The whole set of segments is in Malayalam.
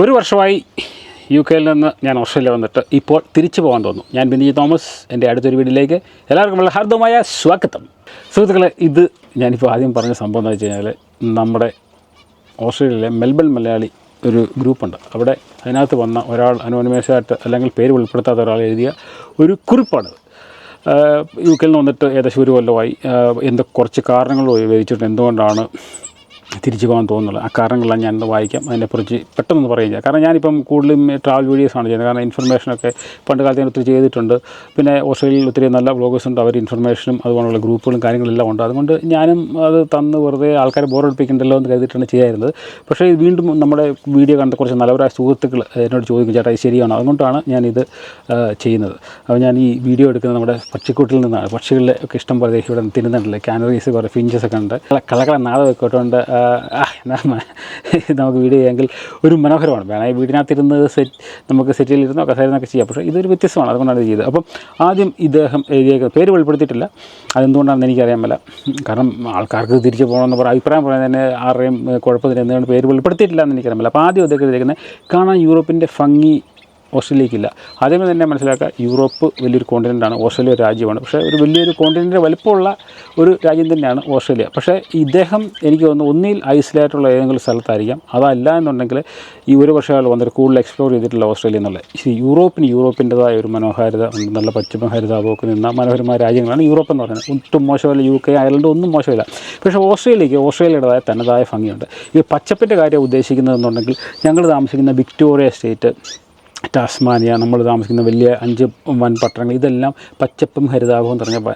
ഒരു വർഷമായി യു കെയിൽ നിന്ന് ഞാൻ ഓസ്ട്രേലിയ വന്നിട്ട് ഇപ്പോൾ തിരിച്ചു പോകാൻ തോന്നുന്നു. ഞാൻ ബിന്ദി തോമസ് എന്റെ അടുത്തൊരു വീട്ടിലേക്ക് എല്ലാവർക്കും വളരെ ഹാർദമായ സ്വാഗതം. സുഹൃത്തുക്കളെ ഇത് ഞാനിപ്പോൾ ആദ്യം പറഞ്ഞ സംഭവം എന്ന് വെച്ച് കഴിഞ്ഞാൽ നമ്മുടെ ഓസ്ട്രേലിയയിലെ മെൽബൺ മലയാളി ഒരു ഗ്രൂപ്പുണ്ട്. അവിടെ അതിനകത്ത് വന്ന ഒരാൾ അനോനിമേഷമായിട്ട് അല്ലെങ്കിൽ പേര് ഉൾപ്പെടുത്താത്ത ഒരാൾ എഴുതിയ ഒരു കുറിപ്പാണ്. യു കെയിൽ നിന്ന് വന്നിട്ട് ഏകദേശം ഒരു കൊല്ലമായി. എന്തൊക്കെ കുറച്ച് കാരണങ്ങൾ വിവരിച്ചിട്ട് എന്തുകൊണ്ടാണ് തിരിച്ചു പോകാൻ തോന്നുന്നുള്ളത് ആ കാരണങ്ങളെല്ലാം ഞാൻ ഇന്ന് വായിക്കാം. അതിനെക്കുറിച്ച് പെട്ടെന്ന് പറയുക. കാരണം ഞാനിപ്പം കൂടുതലും ട്രാവൽ വീഡിയോസാണ് ചെയ്യുന്നത്. കാരണം ഇൻഫർമേഷനൊക്കെ പണ്ട് കാലത്ത് ഞാൻ ഒത്തിരി ചെയ്തിട്ടുണ്ട്. പിന്നെ ഓസ്ട്രേലിയയിൽ ഒത്തിരി നല്ല ബ്ലോഗേഴ്സ് ഉണ്ട്. അവർ ഇൻഫർമേഷനും അതുപോലുള്ള ഗ്രൂപ്പുകളും കാര്യങ്ങളെല്ലാം ഉണ്ട്. അതുകൊണ്ട് ഞാനും അത് തന്ന് വെറുതെ ആൾക്കാരെ ബോറടിപ്പിക്കണ്ടല്ലോ എന്ന് കരുതിയിട്ടാണ് ചെയ്യാറുന്നത് പക്ഷേ ഇത് വീണ്ടും നമ്മുടെ വീഡിയോ കണ്ട കുറച്ച് നല്ലവരായ സുഹൃത്തുക്കൾ എന്നോട് ചോദിക്കും ചേട്ടാ ഇത് ശരിയാണോ? അതുകൊണ്ടാണ് ഞാനിത് ചെയ്യുന്നത്. അപ്പോൾ ഞാൻ ഈ വീഡിയോ എടുക്കുന്നത് നമ്മുടെ പക്ഷിക്കൂട്ടിൽ നിന്നാണ്. പക്ഷികളിലെ ഒക്കെ ഇഷ്ടം പോലെ ഇവിടെ തിരുന്നുണ്ടല്ലേ കാനറീസ് കുറേ ഫിഞ്ചസ് ഒക്കെ ഉണ്ട്. കളകള നാദമൊക്കെ ഇട്ടുകൊണ്ട് നമുക്ക് വീഡിയോ ചെയ്യാമെങ്കിൽ ഒരു മനോഹരമാണ്. വേണമെങ്കിൽ വീടിനകത്തിരുന്ന് സെറ്റ് നമുക്ക് സെറ്റിൽ ഇരുന്നോ കസേരന്നൊക്കെ ചെയ്യാം. പക്ഷേ ഇതൊരു വ്യത്യസ്തമാണ് അതുകൊണ്ടാണ് ഇത് ചെയ്തത്. അപ്പം ആദ്യം ഇദ്ദേഹം എഴുതിയേക്കുന്നത് പേര് വെളിപ്പെടുത്തിയിട്ടില്ല. അതെന്തുകൊണ്ടാണെന്ന് എനിക്കറിയാൻ മേല. കാരണം ആൾക്കാർക്ക് തിരിച്ചു പോകണമെന്ന് പറഞ്ഞ അഭിപ്രായം പറയാൻ തന്നെ ആരുടെയും കുഴപ്പത്തിന് എന്തുകൊണ്ട് പേര് വെളിപ്പെടുത്തിയിട്ടില്ല എന്ന് എനിക്കറിയാൻ മേല. അപ്പോൾ ആദ്യം അദ്ദേഹം എഴുതിയേക്കുന്നത് കാണാൻ യൂറോപ്പിന്റെ ഭംഗി ഓസ്ട്രേലിയക്കില്ല. ആദ്യമേ തന്നെ മനസ്സിലാക്കുക യൂറോപ്പ് വലിയൊരു കോണ്ടിനെന്റാണ് ഓസ്ട്രേലിയ ഒരു രാജ്യമാണ്. പക്ഷേ ഒരു വലിയൊരു കോണ്ടിനെന്റ് വലിപ്പമുള്ള ഒരു രാജ്യം തന്നെയാണ് ഓസ്ട്രേലിയ. പക്ഷേ ഇദ്ദേഹം എനിക്ക് തോന്നുന്നു ഒന്നിൽ ഐസൊലേറ്റുള്ള ഏതെങ്കിലും സ്ഥലത്തായിരിക്കാം. അതല്ല എന്നുണ്ടെങ്കിൽ ഈ ഒരു വർഷകാലം വന്നിട്ട് കൂടുതൽ എക്സ്പ്ലോർ ചെയ്തിട്ടുള്ള ഓസ്ട്രേലിയ എന്നുള്ളത് യൂറോപ്പിന് യൂറോപ്പിന്റെതായ ഒരു മനോഹാരിത നല്ല പശ്ചിമ ഹരിതാപമൊക്കെ നിന്ന മനോഹരമായ രാജ്യങ്ങളാണ് യൂറോപ്പ് എന്ന് പറയുന്നത്. ഒട്ടും മോശമല്ല യു കെ അയർലൻഡ് ഒന്നും മോശമില്ല. പക്ഷേ ഓസ്ട്രേലിയക്ക് ഓസ്ട്രേലിയയുടേതായ തനതായ ഭംഗിയുണ്ട്. ഈ പച്ചപ്പിന്റെ കാര്യം ഉദ്ദേശിക്കുന്നതെന്നുണ്ടെങ്കിൽ ഞങ്ങൾ താമസിക്കുന്ന വിക്ടോറിയ സ്റ്റേറ്റ് ടാസ്മാനിയ നമ്മൾ താമസിക്കുന്ന വലിയ അഞ്ച് വൻ പട്ടണങ്ങൾ ഇതെല്ലാം പച്ചപ്പും നിറഞ്ഞ പ-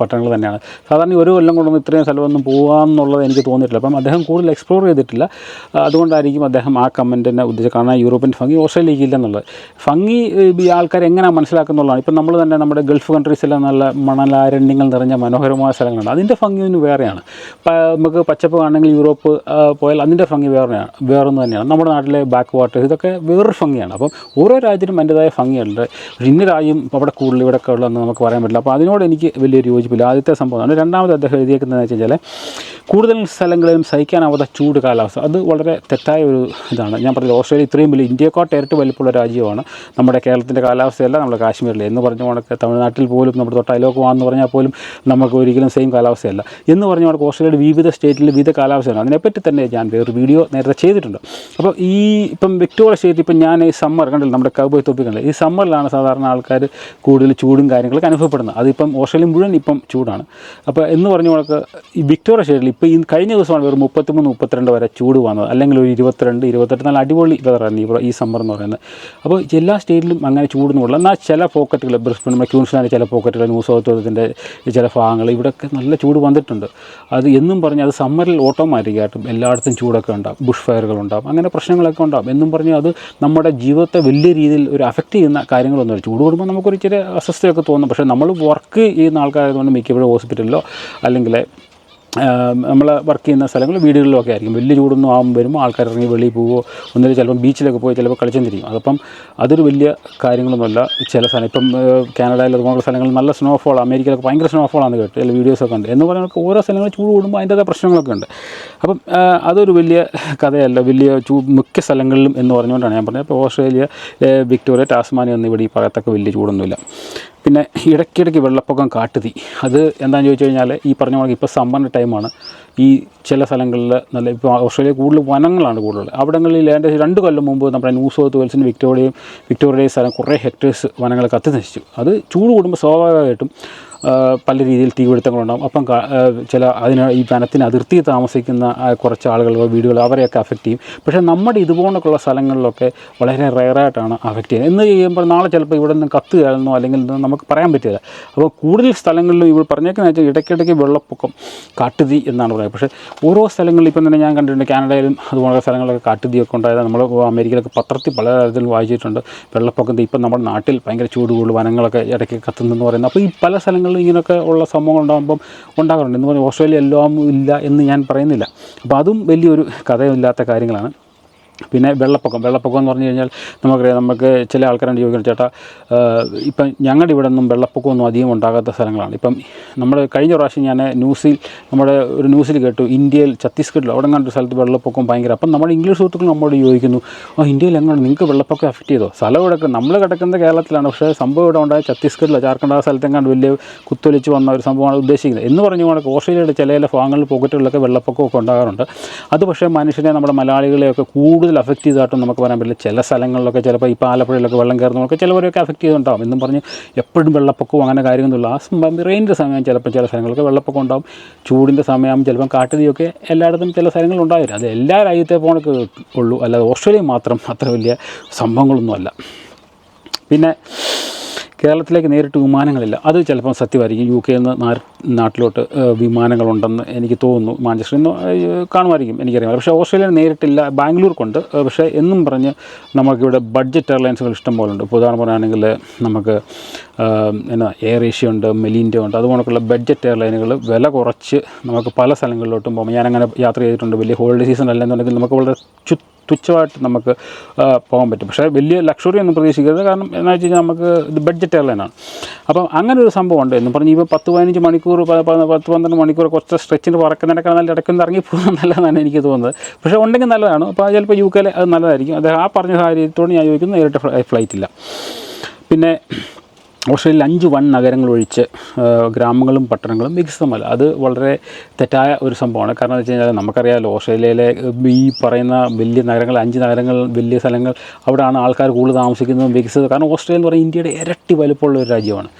പട്ടണങ്ങൾ തന്നെയാണ്. സാധാരണ ഒരു കൊല്ലം കൊണ്ടൊന്നും ഇത്രയും സ്ഥലമൊന്നും പോകാമെന്നുള്ളത് എനിക്ക് തോന്നിയിട്ടില്ല. അപ്പം അദ്ദേഹം കൂടുതൽ എക്സ്പ്ലോർ ചെയ്തിട്ടില്ല. അതുകൊണ്ടായിരിക്കും അദ്ദേഹം ആ കമന്റിനെ ഉദ്ദേശിച്ച് കാരണം യൂറോപ്യൻ ഭംഗി ഓസ്ട്രേലിയയ്ക്ക് ഇല്ലെന്നുള്ളത് ഭംഗി ഈ ആൾക്കാർ എങ്ങനെ മനസ്സിലാക്കുന്നുള്ളതാണ് ഇപ്പം നമ്മൾ തന്നെ നമ്മുടെ ഗൾഫ് കൺട്രീസിലെ നല്ല മണലാരണ്യങ്ങൾ നിറഞ്ഞ മനോഹരമായ സ്ഥലങ്ങളുണ്ട് അതിന്റെ ഭംഗി ഒന്ന് വേറെയാണ്. നമുക്ക് പച്ചപ്പ് കാണണമെങ്കിൽ യൂറോപ്പ് പോയാൽ അതിന്റെ ഭംഗി വേറെയാണ് വേറൊന്ന് തന്നെയാണ്. നമ്മുടെ നാട്ടിലെ ബാക്ക് വാട്ടേഴ്സ് ഇതൊക്കെ വേറൊരു ഭംഗിയാണ് അപ്പം ഓരോ രാജ്യത്തിനും അതിന്റെതായ ഭംഗിയുണ്ട്. ഇന്ന രാജ്യം അവിടെ കൂടുതൽ ഇവിടെ ഒക്കെ ഉള്ളതെന്ന് നമുക്ക് പറയാൻ പറ്റില്ല. അപ്പോൾ അതിനോട് എനിക്ക് വലിയൊരു യോജിപ്പില്ല. ആദ്യത്തെ സംഭവമാണ് രണ്ടാമത് അദ്ദേഹം എഴുതിയേക്കുന്നതെന്ന് വെച്ച് കഴിഞ്ഞാൽ കൂടുതൽ സ്ഥലങ്ങളിലും സഹിക്കാനാവാത്ത ചൂട് കാലാവസ്ഥ. അത് വളരെ തെറ്റായ ഒരു ഇതാണ്. ഞാൻ പറഞ്ഞത് ഓസ്ട്രേലിയ ഇത്രയും വലിയ ഇന്ത്യക്കാട്ട് ഇരട്ടി വലിപ്പമുള്ള രാജ്യമാണ്. നമ്മുടെ കേരളത്തിന്റെ കാലാവസ്ഥയല്ല നമ്മുടെ കാശ്മീരിൽ എന്ന് പറഞ്ഞ കണക്ക് തമിഴ്നാട്ടിൽ പോലും നമ്മുടെ തൊട്ട് വാന്ന് പറഞ്ഞാൽ പോലും നമുക്ക് ഒരിക്കലും സെയിം കാലാവസ്ഥയല്ല. എന്ന് പറഞ്ഞ കണക്ക് ഓസ്ട്രേലിയയുടെ വിവിധ സ്റ്റേറ്റിൽ വിവിധ കാലാവസ്ഥയാണ്. അതിനെപ്പറ്റി തന്നെ ഞാൻ വേറൊരു വീഡിയോ നേരത്തെ ചെയ്തിട്ടുണ്ട്. അപ്പോൾ ഈ ഇപ്പം വിക്ടോറിയ സ്റ്റേറ്റ് ഇപ്പം ഞാൻ ഈ സമ്മർ കണ്ടില്ല നമ്മുടെ കൗബോയ് തൊപ്പി കണ്ടില്ല ഈ സമ്മറിലാണ് സാധാരണ ആൾക്കാർ കൂടുതൽ ചൂടും കാര്യങ്ങളൊക്കെ അനുഭവപ്പെടുന്നത്. അതിപ്പം ഓസ്ട്രേലിയ മുഴുവൻ ഇപ്പം ചൂടാണ്. അപ്പോൾ എന്ന് പറഞ്ഞ കണക്ക് ഈ വിക്ടോറിയ സ്റ്റേറ്റിൽ ഇപ്പോൾ ഈ കഴിഞ്ഞ ദിവസമാണ് വെറും മുപ്പത്തിമൂന്ന് മുപ്പത്തിരണ്ട് വരെ ചൂട് വന്നത്. അല്ലെങ്കിൽ ഒരു ഇരുപത്തിരണ്ട് ഇരുപത്തെട്ട് നല്ല അടിപൊളി വെതറായിരുന്നു ഇവിടെ ഈ സമ്മർ എന്ന് പറയുന്നത്. അപ്പോൾ എല്ലാ സ്റ്റേറ്റിലും അങ്ങനെ ചൂടൊന്നുമില്ല എന്നാൽ ചില പോക്കറ്റുകൾ ബ്രിസ്ബൺ നമ്മുടെ ക്യൂൻസ്ലാൻഡ് ചില പോക്കറ്റുകൾ ന്യൂ സൗത്ത് ചില ഭാഗങ്ങൾ ഇവിടെയൊക്കെ നല്ല ചൂട് വന്നിട്ടുണ്ട്. അത് എന്നും പറഞ്ഞ് അത് സമ്മറിൽ ഓട്ടോമാറ്റിക്കായിട്ടും എല്ലായിടത്തും ചൂടൊക്കെ ഉണ്ടാകും ബുഷ് ഫയറുകൾ ഉണ്ടാകും അങ്ങനെ പ്രശ്നങ്ങളൊക്കെ ഉണ്ടാകും എന്നും പറഞ്ഞ് അത് നമ്മുടെ ജീവിതത്തെ വലിയ രീതിയിൽ ഒരു അഫക്റ്റ് ചെയ്യുന്ന കാര്യങ്ങളൊന്നുമില്ല ചൂട് കൂടുമ്പോൾ നമുക്കൊരു ഇച്ചിരി അസ്വസ്ഥയൊക്കെ തോന്നും. പക്ഷേ നമ്മൾ വർക്ക് ചെയ്യുന്ന ആൾക്കാരായതുകൊണ്ട് മിക്കപ്പോഴും ഹോസ്പിറ്റലിലോ അല്ലെങ്കിൽ നമ്മൾ വർക്ക് ചെയ്യുന്ന സ്ഥലങ്ങൾ വീടുകളിലൊക്കെ ആയിരിക്കും. വലിയ ചൂടൊന്നും ആകുമ്പോൾ വരുമ്പോൾ ആൾക്കാർ ഇറങ്ങി വെളിയിൽ പോവുമോ ഒന്നിൽ ചിലപ്പം ബീച്ചിലൊക്കെ പോയി ചിലപ്പോൾ കളിച്ചെന്നിരിക്കും അതപ്പം അതൊരു വലിയ കാര്യങ്ങളൊന്നുമല്ല. ചില സ്ഥലം ഇപ്പം കാനഡയിൽ അതുപോലുള്ള സ്ഥലങ്ങളിൽ നല്ല സ്നോഫോൾ അമേരിക്കയിലൊക്കെ ഭയങ്കര സ്നോഫോളാണ് കേട്ട് ചില വീഡിയോസൊക്കെ ഉണ്ട് എന്ന് പറയുന്നത് ഓരോ സ്ഥലങ്ങൾ ചൂട് കൂടുമ്പോൾ അതിന്റെതായ പ്രശ്നങ്ങളൊക്കെ ഉണ്ട്. അപ്പം അതൊരു വലിയ കഥയല്ല. വലിയ ചൂ മിക്ക സ്ഥലങ്ങളിലും എന്ന് പറഞ്ഞുകൊണ്ടാണ് ഞാൻ പറഞ്ഞത്. ഇപ്പോൾ ഓസ്ട്രേലിയ വിക്ടോറിയ ടാസ്മാനിയ ഒന്നും ഇവിടെ ഈ പറയത്തൊക്കെ വലിയ ചൂടൊന്നുമില്ല. പിന്നെ ഇടയ്ക്കിടയ്ക്ക് വെള്ളപ്പൊക്കം കാട്ടുതീ. അത് എന്താണെന്ന് ചോദിച്ചു കഴിഞ്ഞാൽ ഈ പറഞ്ഞ പോലെ ഇപ്പോൾ സമ്മറിന്റെ ടൈമാണ് ഈ ചില സ്ഥലങ്ങളിൽ നല്ല ഇപ്പോൾ ഓസ്ട്രേലിയ കൂടുതൽ വനങ്ങളാണ് കൂടുതൽ അവിടങ്ങളിൽ ഏതാണ്ട് രണ്ട് കൊല്ലം മുമ്പ് നമ്മുടെ ന്യൂ സൗത്ത് വെൽസിന് വിക്ടോറിയയും വിക്ടോറിയയും സ്ഥലം കുറേ ഹെക്ടേഴ്സ് വനങ്ങൾ കത്തി നശിച്ചു അത് ചൂട് കൂടുമ്പോൾ സ്വാഭാവികമായിട്ടും പല രീതിയിൽ തീപിടുത്തങ്ങളുണ്ടാകും അപ്പം ചില അതിന് ഈ വനത്തിന് അതിർത്തി താമസിക്കുന്ന കുറച്ച് ആളുകൾ വീടുകൾ അവരെയൊക്കെ അഫക്റ്റ് ചെയ്യും. പക്ഷേ നമ്മുടെ ഇതുപോലൊക്കെയുള്ള സ്ഥലങ്ങളിലൊക്കെ വളരെ റയറായിട്ടാണ് അഫക്റ്റ് ചെയ്യുന്നത്. എന്ന് ചെയ്യുമ്പോൾ നാളെ ചിലപ്പോൾ ഇവിടെ നിന്ന് കത്ത് കയറുന്നോ അല്ലെങ്കിൽ നമുക്ക് പറയാൻ പറ്റില്ല. അപ്പോൾ കൂടുതൽ സ്ഥലങ്ങളിലും ഇവിടെ പറഞ്ഞേക്കുന്ന വെച്ചാൽ ഇടയ്ക്കിടയ്ക്ക് വെള്ളപ്പൊക്കം കാട്ടുതീ എന്നാണ് പറയുന്നത്. പക്ഷേ ഓരോ സ്ഥലങ്ങളിലും ഇപ്പം തന്നെ ഞാൻ കണ്ടിട്ടുണ്ട് കാനഡയിലും അതുപോലുള്ള സ്ഥലങ്ങളിലൊക്കെ കാട്ടുതീയൊക്കെ ഉണ്ടായത് നമ്മൾ അമേരിക്കയിലൊക്കെ പത്രത്തിൽ പല തരത്തിൽ വായിച്ചിട്ടുണ്ട്. വെള്ളപ്പൊക്കത്തിൽ ഇപ്പം നമ്മുടെ നാട്ടിൽ ഭയങ്കര ചൂട് കൂടുതൽ വനങ്ങളൊക്കെ ഇടയ്ക്ക് കത്തുന്നെന്ന് പറയുന്നത്. അപ്പോൾ ഈ പല സ്ഥലങ്ങളിലും ഇങ്ങനെയൊക്കെ ഉള്ള സംഭവങ്ങൾ ഉണ്ടാകുമ്പം ഉണ്ടാകാറുണ്ട്. എന്ന് പറഞ്ഞാൽ ഓസ്ട്രേലിയ എല്ലാം ഇല്ല എന്ന് ഞാൻ പറയുന്നില്ല. അപ്പോൾ അതും വലിയൊരു കഥയില്ലാത്ത കാര്യങ്ങളാണ്. പിന്നെ വെള്ളപ്പൊക്കം. വെള്ളപ്പൊക്കം എന്ന് പറഞ്ഞു കഴിഞ്ഞാൽ നമുക്കറിയാം നമുക്ക് ചില ആൾക്കാരുണ്ട് ചോദിക്കുന്നത് ചേട്ടാ ഇപ്പം ഞങ്ങളുടെ ഇവിടെ നിന്നും വെള്ളപ്പൊക്കമൊന്നും അധികം ഉണ്ടാകാത്ത സ്ഥലങ്ങളാണ്. ഇപ്പം നമ്മൾ കഴിഞ്ഞ പ്രാവശ്യം ഞാൻ ന്യൂസിൽ നമ്മുടെ ഒരു ന്യൂസിൽ കേട്ടു ഇന്ത്യയിൽ ഛത്തീസ്ഗഡിൽ അവിടെ കണ്ട സ്ഥലത്ത് വെള്ളപ്പൊക്കം ഭയങ്കര. അപ്പം നമ്മുടെ ഇംഗ്ലീഷ് സുഹൃത്തുക്കൾ നമ്മോട് ചോദിക്കുന്നു ആ ഇന്ത്യയിൽ എങ്ങനെ നിങ്ങൾക്ക് വെള്ളപ്പൊക്കം അഫക്റ്റ് ചെയ്തോ? സ്ഥലം ഇവിടെ നമ്മൾ കിടക്കുന്നത് കേരളത്തിലാണ്. പക്ഷേ സംഭവം ഇവിടെ ഉണ്ടായ ഛത്തീസ്ഗഡിലോ ജാർഖണ്ഡ് ആ സ്ഥലത്തെങ്ങാണ്ട് വലിയ കുത്തൊലിച്ച് വന്ന ഒരു സംഭവമാണ് ഉദ്ദേശിക്കുന്നത്. എന്ന് പറഞ്ഞുകൊണ്ട് ഓസ്ട്രേലിയയുടെ ചില ചില ഭാഗങ്ങളിൽ പോക്കറ്റുകളിലൊക്കെ വെള്ളപ്പൊക്കമൊക്കെ ഉണ്ടാകാറുണ്ട്. അത് പക്ഷേ മനുഷ്യനെ നമ്മുടെ മലയാളികളെയൊക്കെ കൂടുതൽ അഫക്റ്റ് ചെയ്തതായിട്ടും നമുക്ക് പറയാൻ പറ്റില്ല. ചില സ്ഥലങ്ങളിലൊക്കെ ചിലപ്പോൾ ഇപ്പോൾ ആലപ്പുഴയിലൊക്കെ വെള്ളം കയറുന്നതൊക്കെ ചിലവരെയൊക്കെ അഫക്റ്റ് ചെയ്തുണ്ടാവും എന്നും പറഞ്ഞ് എപ്പോഴും വെള്ളപ്പൊക്കവും അങ്ങനെ കാര്യമൊന്നുമില്ല ആ റെയിന്റെ സമയം ചിലപ്പോൾ ചില സ്ഥലങ്ങളൊക്കെ വെള്ളപ്പൊക്കം ഉണ്ടാവും. ചൂടിന്റെ സമയം ചിലപ്പം കാട്ടുതീയൊക്കെ എല്ലായിടത്തും ചില സ്ഥലങ്ങളിൽ ഉണ്ടാവില്ല അത് എല്ലാ രാജ്യത്തെ പോണൊക്കെ ഉള്ളൂ. അല്ലാതെ ഓസ്ട്രേലിയ മാത്രം അത്ര വലിയ സംഭവങ്ങളൊന്നുമല്ല പിന്നെ കേരളത്തിലേക്ക് നേരിട്ട് വിമാനങ്ങളില്ല. അത് ചിലപ്പം സത്യമായിരിക്കും. യു കെയിൽ നിന്ന് നാട്ടിലോട്ട് വിമാനങ്ങളുണ്ടെന്ന് എനിക്ക് തോന്നുന്നു. മാഞ്ചസ്റ്ററിൽ നിന്ന് കാണുമായിരിക്കും. എനിക്കറിയാം. പക്ഷേ ഓസ്ട്രേലിയ നേരിട്ടില്ല. ബാംഗ്ലൂർക്കുണ്ട്. പക്ഷേ എന്നും പറഞ്ഞ് നമുക്കിവിടെ ബഡ്ജറ്റ് എയർലൈൻസുകൾ ഇഷ്ടം പോലെ ഉണ്ട് ഇപ്പോൾ ഉദാഹരണം പറയുകയാണെങ്കിൽ നമുക്ക് എന്നാ എയർ ഏഷ്യ ഉണ്ട് മെലിന്റെ ഉണ്ട് അതുപോലൊക്കെയുള്ള ബഡ്ജറ്റ് എയർലൈനുകൾ വില കുറച്ച് നമുക്ക് പല സ്ഥലങ്ങളിലോട്ടും പോകുമ്പോൾ ഞാനങ്ങനെ യാത്ര ചെയ്തിട്ടുണ്ട് വലിയ ഹോളിഡേ സീസൺ അല്ല എന്നുണ്ടെങ്കിൽ നമുക്ക് വളരെ ചു തുച്ഛമായിട്ട് നമുക്ക് പോകാൻ പറ്റും. പക്ഷേ വലിയ ലക്ഷറി ഒന്നും പ്രതീക്ഷിക്കരുത്. കാരണം എന്നാ വെച്ച് കഴിഞ്ഞാൽ നമുക്ക് ഇത് ബഡ്ജറ്റ് എയർലൈനാണ് അപ്പം അങ്ങനെ ഒരു സംഭവം ഉണ്ട് എന്ന് പറഞ്ഞ് ഇപ്പോൾ പത്ത് പതിനഞ്ച് മണിക്കൂർ പത്ത് പന്ത്രണ്ട് മണിക്കൂർ കുറച്ച് സ്ട്രെച്ചിന് പറക്കുന്നതിനൊക്കെ നല്ല ഇടയ്ക്കൊന്ന് ഇറങ്ങി പോകുന്നത് നല്ലതാണ് എനിക്ക് തോന്നുന്നത്. പക്ഷേ ഉണ്ടെങ്കിൽ നല്ലതാണ്. അപ്പോൾ ചിലപ്പോൾ യു കെയിൽ അത് നല്ലതായിരിക്കും. അദ്ദേഹം ആ പറഞ്ഞ സാഹചര്യത്തോട് ഞാൻ ചോദിക്കുന്നു നേരിട്ട് ഫ്ലൈറ്റില്ല പിന്നെ ഓസ്ട്രേലിയയിൽ അഞ്ച് വൺ നഗരങ്ങൾ ഒഴിച്ച് ഗ്രാമങ്ങളും പട്ടണങ്ങളും വികസിതമല്ല. അത് വളരെ തെറ്റായ ഒരു സംഭവമാണ്. കാരണം എന്ന് വെച്ച് കഴിഞ്ഞാൽ നമുക്കറിയാമല്ലോ ഓസ്ട്രേലിയയിലെ ഈ പറയുന്ന വലിയ നഗരങ്ങൾ അഞ്ച് നഗരങ്ങൾ വലിയ സ്ഥലങ്ങൾ അവിടെയാണ് ആൾക്കാർ കൂടുതൽ താമസിക്കുന്നതും വികസിതം. കാരണം ഓസ്ട്രേലിയ എന്ന് പറയുന്നത് ഇന്ത്യയുടെ ഇരട്ടി വലുപ്പമുള്ള ഒരു രാജ്യമാണ്.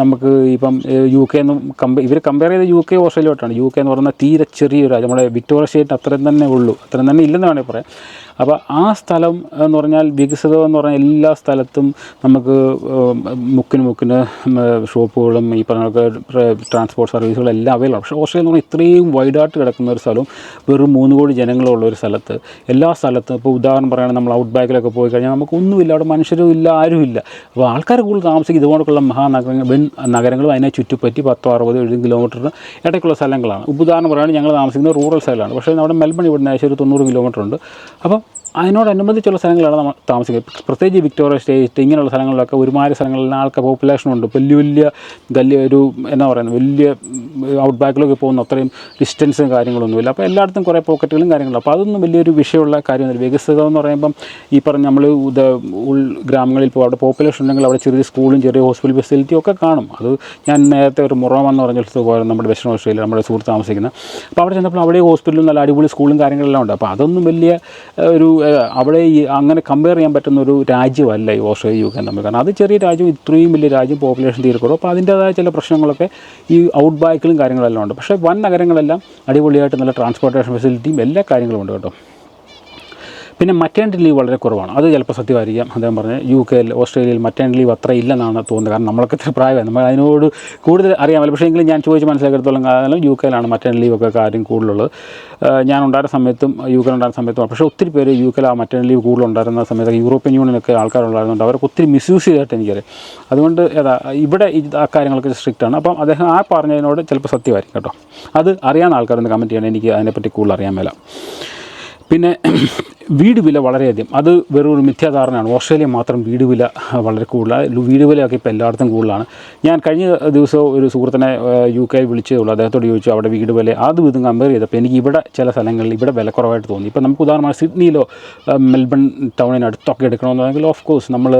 നമുക്ക് ഇപ്പം യു കെ എന്നും കമ്പയർ ഇവർ കമ്പയർ ചെയ്ത് യു കെ ഓസ്ട്രേലിയ ആയിട്ടാണ് യു കെ എന്ന് പറയുന്നത് തീരെ ചെറിയൊരു നമ്മുടെ വിക്ടോറിയ സ്റ്റേറ്റ് അത്രയും തന്നെ ഉള്ളൂ. അത്രയും തന്നെ ഇല്ലെന്ന് വേണമെങ്കിൽ പറയാം. അപ്പോൾ ആ സ്ഥലം എന്ന് പറഞ്ഞാൽ വികസിതം എന്ന് പറഞ്ഞാൽ എല്ലാ സ്ഥലത്തും നമുക്ക് മുക്കിന് മുക്കിന് ഷോപ്പുകളും ഈ പറഞ്ഞ ട്രാൻസ്പോർട്ട് സർവീസുകളും എല്ലാം അവൈലബിൾ പക്ഷേ ഓസ്ട്രേലിയ എന്ന് പറഞ്ഞാൽ ഇത്രയും വൈഡായിട്ട് കിടക്കുന്ന ഒരു സ്ഥലവും വെറും മൂന്ന് കോടി ജനങ്ങളുള്ള ഒരു സ്ഥലത്ത് എല്ലാ സ്ഥലത്തും ഇപ്പോൾ ഉദാഹരണം പറയുകയാണെങ്കിൽ നമ്മൾ ഔട്ട് ബാക്കിലൊക്കെ പോയി കഴിഞ്ഞാൽ നമുക്ക് ഒന്നുമില്ല അവിടെ മനുഷ്യരും ഇല്ല ആരും ഇല്ല അപ്പോൾ ആൾക്കാർ കൂടുതൽ താമസിക്കും ഇതുപോലുള്ള മഹാനഗരങ്ങൾ വെൺ നഗരങ്ങളും അതിനെ ചുറ്റിപ്പറ്റി പത്തോ അറുപതോ എഴുപത് കിലോമീറ്ററിന് ഇടയ്ക്കുള്ള സ്ഥലങ്ങളാണ്. ഉദാഹരണം പറയുകയാണെങ്കിൽ ഞങ്ങൾ താമസിക്കുന്നത് റൂറൽ സ്ഥലമാണ്. പക്ഷേ നമ്മുടെ മെൽബൺ ഇവിടുന്ന് ഏകദേശം ഒരു തൊണ്ണൂറ് കിലോമീറ്റർ ഉണ്ട്. അപ്പം അതിനോടനുബന്ധിച്ചുള്ള സ്ഥലങ്ങളാണ് നമ്മൾ താമസിക്കുന്നത്. പ്രത്യേകിച്ച് വിക്ടോറിയ സ്റ്റേറ്റ് ഇങ്ങനെയുള്ള സ്ഥലങ്ങളിലൊക്കെ ഒരുമാതിരി സ്ഥലങ്ങളിൽ ആൾക്കാർ പോപ്പുലേഷൻ ഉണ്ട്. വലിയ വലിയ വലിയ ഒരു എന്നാ പറയുന്നത് വലിയ ഔട്ട് ബാക്കിലൊക്കെ പോകുന്ന അത്രയും ഡിസ്റ്റൻസും കാര്യങ്ങളൊന്നുമില്ല. അപ്പോൾ എല്ലായിടത്തും കുറേ പോക്കറ്റുകളും കാര്യങ്ങളും. അപ്പോൾ അതൊന്നും വലിയൊരു വിഷയമുള്ള കാര്യമൊന്നുമില്ല. വികസിതം എന്ന് പറയുമ്പം ഈ പറഞ്ഞ നമ്മൾ ഇത് ഉൾ ഗ്രാമങ്ങളിൽ പോകും അവിടെ പോപ്പുലേഷൻ ഉണ്ടെങ്കിൽ അവിടെ ചെറിയ സ്കൂളും ചെറിയ ഹോസ്പിറ്റൽ ഫെസിലിറ്റിയും ഒക്കെ കാണും. അത് ഞാൻ നേരത്തെ ഒരു മുറോം എന്ന് പറഞ്ഞ സ്ഥലത്ത് പോയത് നമ്മുടെ വെസ്റ്റേൺ ഓസ്ട്രേലിയ നമ്മുടെ സുഹൃത്ത് താമസിക്കുന്ന. അപ്പോൾ അവിടെ ചെന്നപ്പോൾ അവിടെ ഹോസ്പിറ്റലും നല്ല അടിപൊളി സ്കൂളും കാര്യങ്ങളെല്ലാം ഉണ്ട്. അപ്പോൾ അതൊന്നും വലിയ ഒരു അവിടെ അങ്ങനെ കമ്പയർ ചെയ്യാൻ പറ്റുന്ന ഒരു രാജ്യമല്ല ഈ ഓസ്ട്രേലിയ യു കെ തമ്മിൽ. കാരണം അത് ചെറിയ രാജ്യം ഇത്രയും വലിയ രാജ്യം പോപ്പുലേഷൻ തീരെ കുറവ് അപ്പോൾ അതിന്റേതായ ചില പ്രശ്നങ്ങളൊക്കെ ഈ ഔട്ട് ബാക്കിലും കാര്യങ്ങളെല്ലാം ഉണ്ട്. പക്ഷേ വൻ നഗരങ്ങളെല്ലാം അടിപൊളിയായിട്ട് നല്ല ട്രാൻസ്പോർട്ടേഷൻ ഫെസിലിറ്റിയും എല്ലാ കാര്യങ്ങളും ഉണ്ട് കേട്ടോ. പിന്നെ മറ്റേണിറ്റി ലീവ് വളരെ കുറവാണ്. അത് ചിലപ്പോൾ സത്യമായിരിക്കാം. അദ്ദേഹം പറഞ്ഞ് യു കെയിൽ ഓസ്ട്രേലിയയിൽ മറ്റേണിറ്റി ലീവ് അത്ര ഇല്ലെന്നാണ് തോന്നുന്നത്. കാരണം നമ്മളൊക്കെ ഇത്ര പ്രായമായി നമ്മൾ അതിനോട് കൂടുതൽ അറിയാമല്ലോ പക്ഷേ എങ്കിലും ഞാൻ ചോദിച്ച് മനസ്സിലാക്കിയെടുത്തോളം കാലം യു കെയിലാണ് മറ്റേണിറ്റി ലീവ് ഒക്കെ കാര്യം കൂടുതലുള്ളത്. ഞാൻ ഉണ്ടായിരുന്ന സമയത്തും യു കെയിൽ ഉണ്ടായിരുന്ന സമയത്തും പക്ഷേ ഒത്തിരി പേര് യു കെയിൽ ആ മറ്റേണിറ്റി ലീവ് കൂടുതലുണ്ടായിരുന്ന സമയത്ത് യൂറോപ്യൻ യൂണിയനൊക്കെ ആൾക്കാരുണ്ടായിരുന്നുണ്ട് അവർക്ക് ഒത്തിരി മിസ്യൂസ് ചെയ്തിട്ട് എനിക്കറിയാം. അതുകൊണ്ട് ഏതാ ഇവിടെ ആ കാര്യങ്ങളൊക്കെ സ്ട്രിക്റ്റ് ആണ്. അപ്പം അദ്ദേഹം ആ പറഞ്ഞതിനോട് ചിലപ്പോൾ സത്യമായിരിക്കും കേട്ടോ. അത് അറിയാവുന്ന ആൾക്കാരൊന്ന് കമന്റ് ചെയ്യണം. എനിക്ക് അതിനെപ്പറ്റി കൂടുതൽ അറിയാൻ മേല. പിന്നെ വീട് വില വളരെയധികം. അത് വെറും ഒരു മിഥ്യാധാരണയാണ്. ഓസ്ട്രേലിയ മാത്രം വീട് വില വളരെ കൂടുതലാണ്. വീട് വിലയൊക്കെ ഇപ്പോൾ എല്ലായിടത്തും കൂടുതലാണ്. ഞാൻ കഴിഞ്ഞ ദിവസം ഒരു സുഹൃത്തിനെ യു കെ വിളിച്ചേ ഉള്ളൂ. അദ്ദേഹത്തോട് ചോദിച്ചു അവിടെ വീട് വില അതും ഇതും കമ്പയർ ചെയ്തപ്പോൾ എനിക്ക് ഇവിടെ ചില സ്ഥലങ്ങളിൽ ഇവിടെ വില കുറവായിട്ട് തോന്നി. ഇപ്പോൾ നമുക്ക് ഉദാഹരണമായി സിഡ്നിയിലോ മെൽബൺ ടൗണിനടുത്തൊക്കെ എടുക്കണമെന്നുണ്ടെങ്കിൽ ഓഫ് കോഴ്സ് നമ്മൾ